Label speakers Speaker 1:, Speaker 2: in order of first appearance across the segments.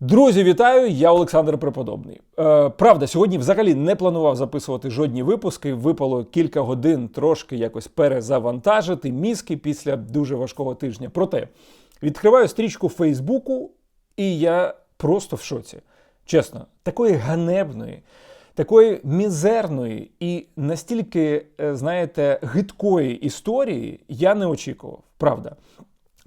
Speaker 1: Друзі, вітаю! Я Олександр Преподобний. Е, правда, сьогодні взагалі не планував записувати жодні випуски. Випало кілька годин трошки якось перезавантажити мізки після дуже важкого тижня. Проте відкриваю стрічку Фейсбуку, і я просто в шоці. Чесно, такої ганебної, такої мізерної і настільки, е, знаєте, гидкої історії я не очікував. Правда.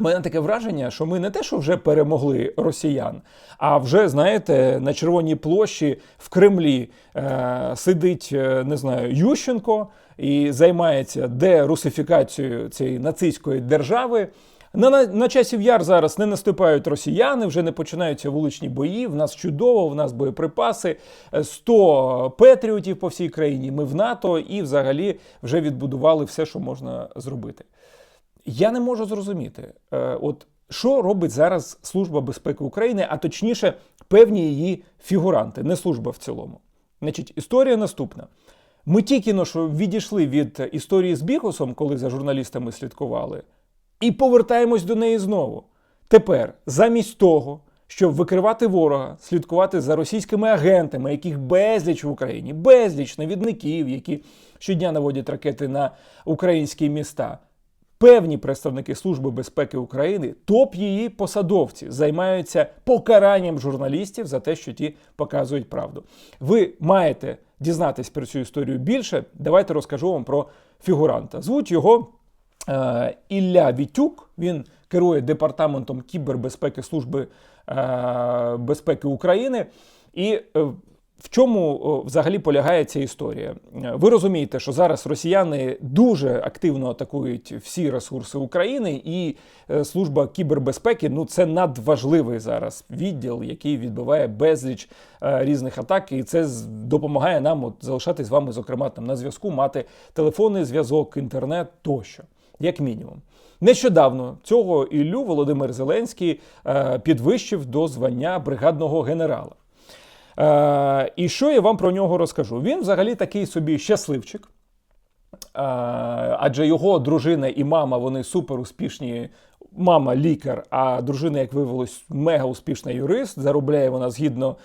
Speaker 1: Мене таке враження, що ми не те, що вже перемогли росіян, а вже, знаєте, на Червоній площі в Кремлі е, сидить, е, не знаю, Ющенко і займається дерусифікацією цієї нацистської держави. На, на, на часів яр зараз не наступають росіяни, вже не починаються вуличні бої. В нас чудово, в нас боєприпаси, е, 100 петріотів по всій країні. Ми в НАТО і взагалі вже відбудували все, що можна зробити. Я не можу зрозуміти, е, от що робить зараз Служба безпеки України, а точніше, певні її фігуранти, не служба в цілому. Значить, історія наступна. Ми тільки що відійшли від історії з Бігусом, коли за журналістами слідкували, і повертаємось до неї знову. Тепер, замість того, щоб викривати ворога, слідкувати за російськими агентами, яких безліч в Україні, безліч навідників, які щодня наводять ракети на українські міста. Певні представники Служби безпеки України, топ її посадовці, займаються покаранням журналістів за те, що ті показують правду. Ви маєте дізнатись про цю історію більше. Давайте розкажу вам про фігуранта. Звуть його е, Ілля Вітюк. Він керує департаментом кібербезпеки Служби е, безпеки України. І е, в чому взагалі полягає ця історія? Е, Ви розумієте, що зараз росіяни дуже активно атакують всі ресурси України, і е, служба кібербезпеки ну це надважливий зараз відділ, який відбиває безліч е, різних атак, і це допомагає нам от, залишатись з вами, зокрема, там на зв'язку, мати телефонний зв'язок, інтернет тощо, як мінімум. Нещодавно цього Іллю Володимир Зеленський підвищив до звання бригадного генерала. Е, і що я вам про нього розкажу? Він взагалі такий собі щасливчик. Е, адже його дружина і мама вони супер успішні. Мама лікар, а дружина, як виявилось, мега успішна юрист. Заробляє вона згідно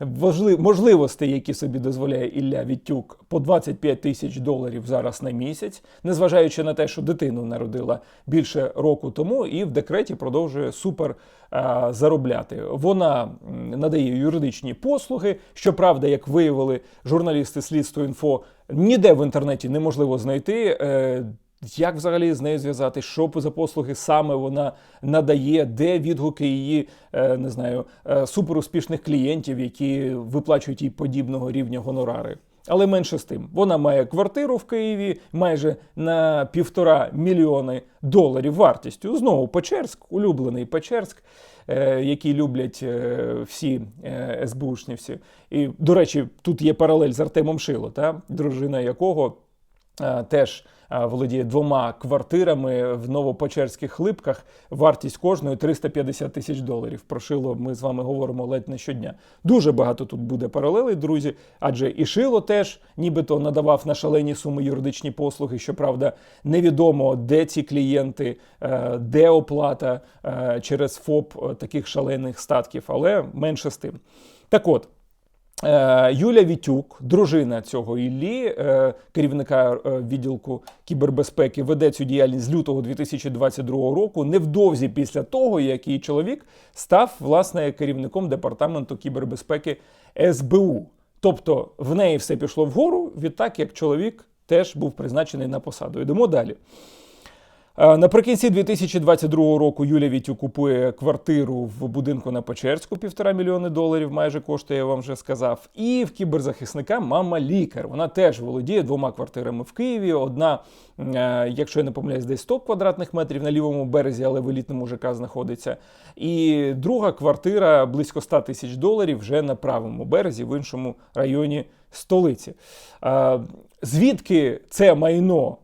Speaker 1: можливостей, які собі дозволяє Ілля Вітюк, по 25 тисяч доларів зараз на місяць, незважаючи на те, що дитину народила більше року тому, і в декреті продовжує супер е, заробляти. Вона надає юридичні послуги. Щоправда, як виявили журналісти слідство інфо, ніде в інтернеті неможливо знайти. Е, як взагалі з нею зв'язати, що за послуги саме вона надає, де відгуки її е, не знаю, е, суперуспішних клієнтів, які виплачують їй подібного рівня гонорари. Але менше з тим, вона має квартиру в Києві майже на півтора мільйони доларів вартістю. Знову Печерськ, улюблений Печерськ, е, який люблять е, всі е, СБУшнівці. І, до речі, тут є паралель з Артемом Шило, та, дружина якого е, теж володіє двома квартирами в Новопечерських липках. Вартість кожної 350 тисяч доларів. Про шило ми з вами говоримо ледь не щодня. Дуже багато тут буде паралелей, друзі. Адже і шило теж нібито надавав на шалені суми юридичні послуги. Щоправда, невідомо, де ці клієнти, е, де оплата е, через ФОП е, таких шалених статків, але менше з тим. Так от. Е, Юля Вітюк, дружина цього Іллі, е, керівника е, відділку кібербезпеки, веде цю діяльність з лютого 2022 року, невдовзі після того, як її чоловік став власне керівником департаменту кібербезпеки СБУ. Тобто в неї все пішло вгору відтак, як чоловік теж був призначений на посаду. Йдемо далі. Е, Наприкінці 2022 року Юлія Вітюк купує квартиру в будинку на Печерську, півтора мільйони доларів майже коштує, я вам вже сказав. І в кіберзахисника мама лікар. Вона теж володіє двома квартирами в Києві. Одна, е, якщо я не помиляюсь, десь 100 квадратних метрів на лівому березі, але в елітному ЖК знаходиться. І друга квартира близько 100 тисяч доларів вже на правому березі, в іншому районі столиці. Е, Звідки це майно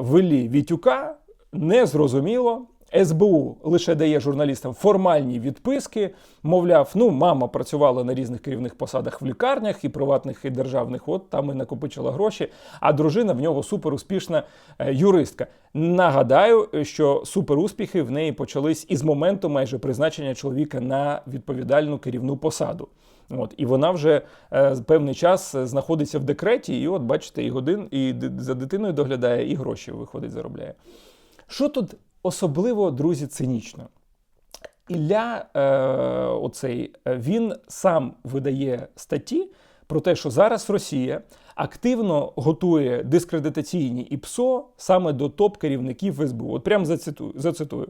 Speaker 1: в Іллі Вітюка? Не зрозуміло, СБУ лише дає журналістам формальні відписки. Мовляв, ну мама працювала на різних керівних посадах в лікарнях і приватних, і державних. От там і накопичила гроші. А дружина в нього суперуспішна е, юристка. Нагадаю, що суперуспіхи в неї почались із моменту майже призначення чоловіка на відповідальну керівну посаду. От, і вона вже е, певний час знаходиться в декреті, і от бачите, і годин, і за дитиною доглядає, і гроші виходить, заробляє. Що тут особливо, друзі, цинічно? Ілля, е, оцей, е, він сам видає статті про те, що зараз Росія активно готує дискредитаційні ІПСО саме до топ-керівників СБУ. От прямо зацитую. зацитую.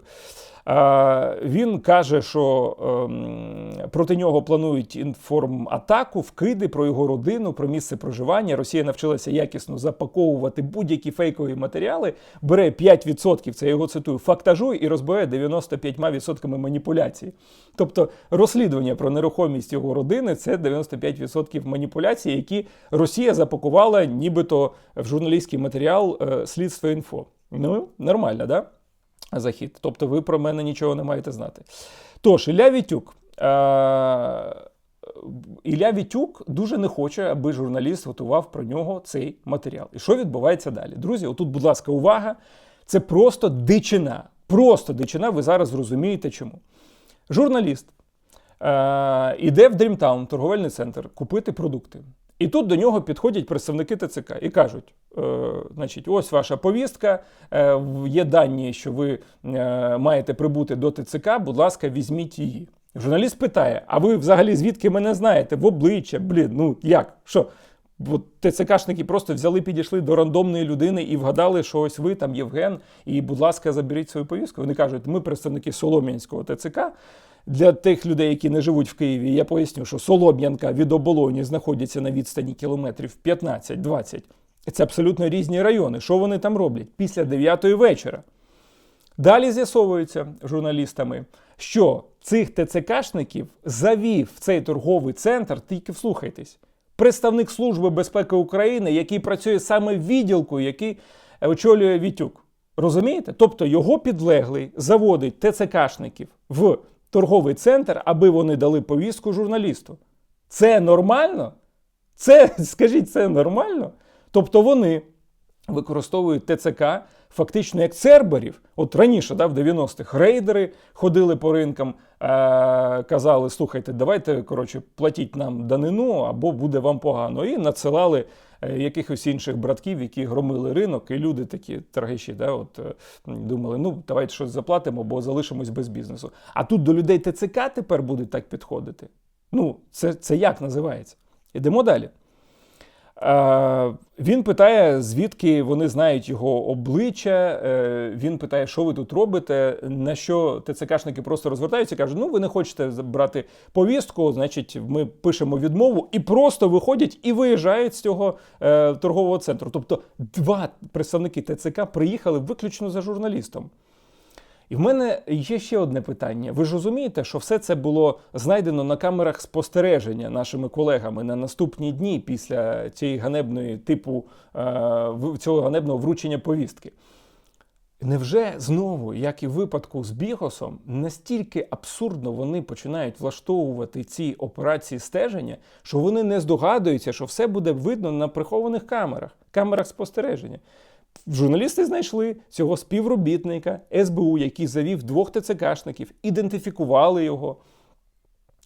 Speaker 1: Він каже, що ем, проти нього планують інформатаку, вкиди про його родину, про місце проживання. Росія навчилася якісно запаковувати будь-які фейкові матеріали, бере 5%, це я його цитую, фактажує і розбиває 95% маніпуляцій. Тобто розслідування про нерухомість його родини це 95% маніпуляцій, які Росія запакувала нібито в журналістський матеріал е, слідство інфо. Ну, нормально, да? Захід. Тобто ви про мене нічого не маєте знати. Тож, Ілля Вітюк. Е- Ілля Вітюк дуже не хоче, аби журналіст готував про нього цей матеріал. І що відбувається далі? Друзі, отут, будь ласка, увага. Це просто дичина. Просто дичина, ви зараз зрозумієте чому. Журналіст е- іде в Дрімтаун, торговельний центр, купити продукти. І тут до нього підходять представники ТЦК і кажуть: е, значить, ось ваша повістка, е, є дані, що ви е, маєте прибути до ТЦК, будь ласка, візьміть її. Журналіст питає: а ви взагалі звідки мене знаєте? В обличчя, блін, ну як? Що? От ТЦКшники просто взяли, підійшли до рандомної людини і вгадали, що ось ви там Євген, і, будь ласка, заберіть свою повістку. Вони кажуть, ми представники Солом'янського ТЦК. Для тих людей, які не живуть в Києві, я поясню, що Солом'янка від оболоні знаходиться на відстані кілометрів 15-20. Це абсолютно різні райони. Що вони там роблять? Після 9 вечора. Далі з'ясовується журналістами, що цих ТЦКшників завів в цей торговий центр, тільки вслухайтесь, представник Служби безпеки України, який працює саме в відділку, який очолює Вітюк. Розумієте? Тобто його підлеглий заводить ТЦКшників в торговий центр, аби вони дали повістку журналісту. Це нормально? Це, скажіть, це нормально? Тобто вони використовують ТЦК фактично як церберів. От раніше, да, в 90-х, рейдери ходили по ринкам, е- казали: слухайте, давайте коротше, платіть нам данину або буде вам погано. І надсилали е, якихось інших братків, які громили ринок, і люди такі торгаші, да, от, е, думали, ну давайте щось заплатимо, бо залишимось без бізнесу. А тут до людей ТЦК тепер будуть так підходити. Ну, це, це як називається? Ідемо далі. Е, він питає, звідки вони знають його обличчя. Е, він питає, що ви тут робите. На що ТЦКшники просто розвертаються і кажуть: ну ви не хочете брати повістку, значить, ми пишемо відмову і просто виходять і виїжджають з цього е, торгового центру. Тобто, два представники ТЦК приїхали виключно за журналістом. І в мене є ще одне питання. Ви ж розумієте, що все це було знайдено на камерах спостереження нашими колегами на наступні дні після цієї ганебної типу е, цього ганебного вручення повістки. Невже знову, як і в випадку з Бігосом, настільки абсурдно вони починають влаштовувати ці операції стеження, що вони не здогадуються, що все буде видно на прихованих камерах, камерах спостереження? Журналісти знайшли цього співробітника СБУ, який завів двох ТЦКшників, ідентифікували його.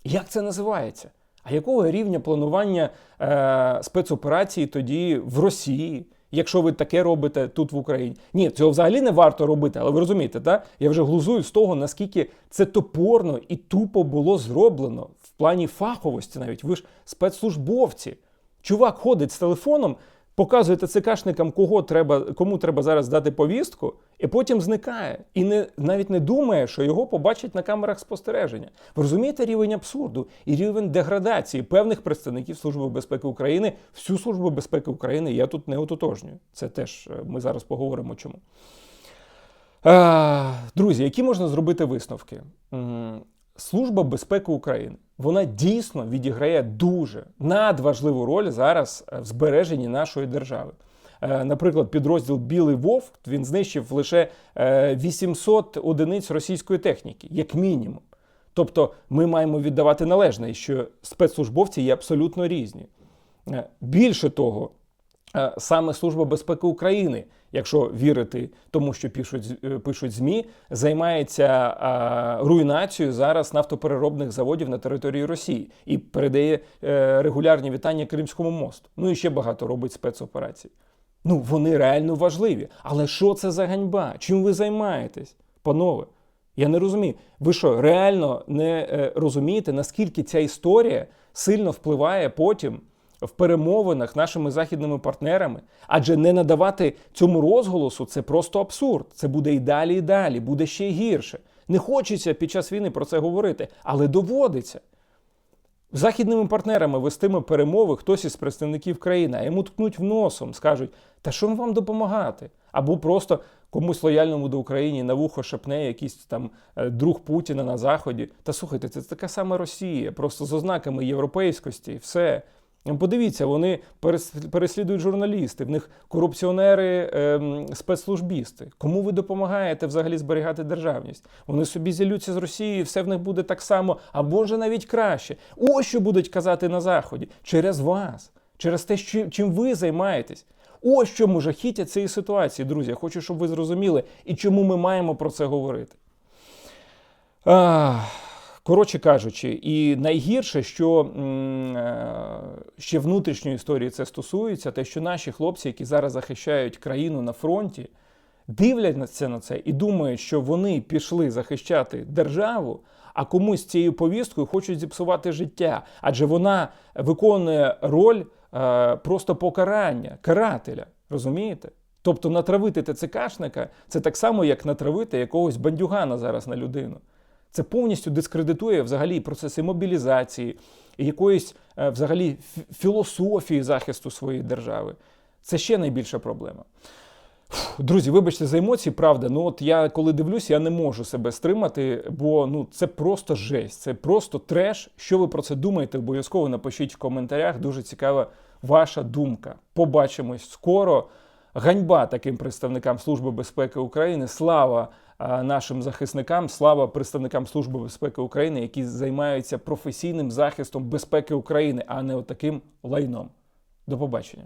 Speaker 1: Як це називається? А якого рівня планування е, спецоперації тоді в Росії, якщо ви таке робите тут в Україні? Ні, цього взагалі не варто робити, але ви розумієте, так? Я вже глузую з того, наскільки це топорно і тупо було зроблено в плані фаховості навіть. Ви ж спецслужбовці. Чувак ходить з телефоном, показує ТЦКшникам, кого треба, кому треба зараз дати повістку, і потім зникає. І не, навіть не думає, що його побачать на камерах спостереження. Ви розумієте рівень абсурду і рівень деградації певних представників Служби безпеки України, всю Службу безпеки України я тут не ототожнюю. Це теж е, ми зараз поговоримо чому. Друзі, які можна зробити висновки? Служба безпеки України вона дійсно відіграє дуже надважливу роль зараз е, в збереженні нашої держави. Е, Наприклад, підрозділ Білий Вовк він знищив лише е, 800 одиниць російської техніки, як мінімум. Тобто ми маємо віддавати належне, що спецслужбовці є абсолютно різні. Е, Більше того, е, саме Служба безпеки України, якщо вірити тому, що пишуть, е, пишуть ЗМІ, займається е, руйнацією зараз нафтопереробних заводів на території Росії і передає е, регулярні вітання Кримському мосту. Ну і ще багато робить спецоперацій. Ну, вони реально важливі. Але що це за ганьба? Чим ви займаєтесь, панове? Я не розумію. Ви що, реально не е, розумієте, наскільки ця історія сильно впливає потім в перемовинах нашими західними партнерами? Адже не надавати цьому розголосу це просто абсурд. Це буде і далі, і далі, буде ще гірше. Не хочеться під час війни про це говорити, але доводиться. Західними партнерами вестиме перемови хтось із представників країни, а йому ткнуть в носом, скажуть, та що вам допомагати? Або просто комусь лояльному до України на вухо шепне якийсь там е, друг Путіна на Заході. Та слухайте, це така сама Росія, просто з ознаками європейськості, і все. Подивіться, вони перес- переслідують журналісти, в них корупціонери, ем, спецслужбісти. Кому ви допомагаєте взагалі зберігати державність? Вони собі зілються з Росією, все в них буде так само, або вже навіть краще. Ось що будуть казати на Заході через вас, через те, чим ви займаєтесь. Ось чому жахіття цієї ситуації, друзі. Я хочу, щоб ви зрозуміли, і чому ми маємо про це говорити. А, коротше кажучи, і найгірше, що е, ще внутрішньої історії це стосується, те, що наші хлопці, які зараз захищають країну на фронті, дивляться на це і думають, що вони пішли захищати державу, а комусь цією повісткою хочуть зіпсувати життя, адже вона виконує роль е, просто покарання, карателя. Розумієте? Тобто натравити ТЦКшника це так само, як натравити якогось бандюгана зараз на людину. Це повністю дискредитує взагалі процеси мобілізації, і якоїсь е, взагалі філософії захисту своєї держави. Це ще найбільша проблема. Друзі, вибачте за емоції, правда. Ну от я коли дивлюсь, я не можу себе стримати, бо ну це просто жесть, це просто треш. Що ви про це думаєте? Обов'язково напишіть в коментарях. Дуже цікава ваша думка. Побачимось скоро. Ганьба таким представникам Служби безпеки України. Слава нашим захисникам, слава представникам Служби безпеки України, які займаються професійним захистом безпеки України, а не отаким лайном. До побачення.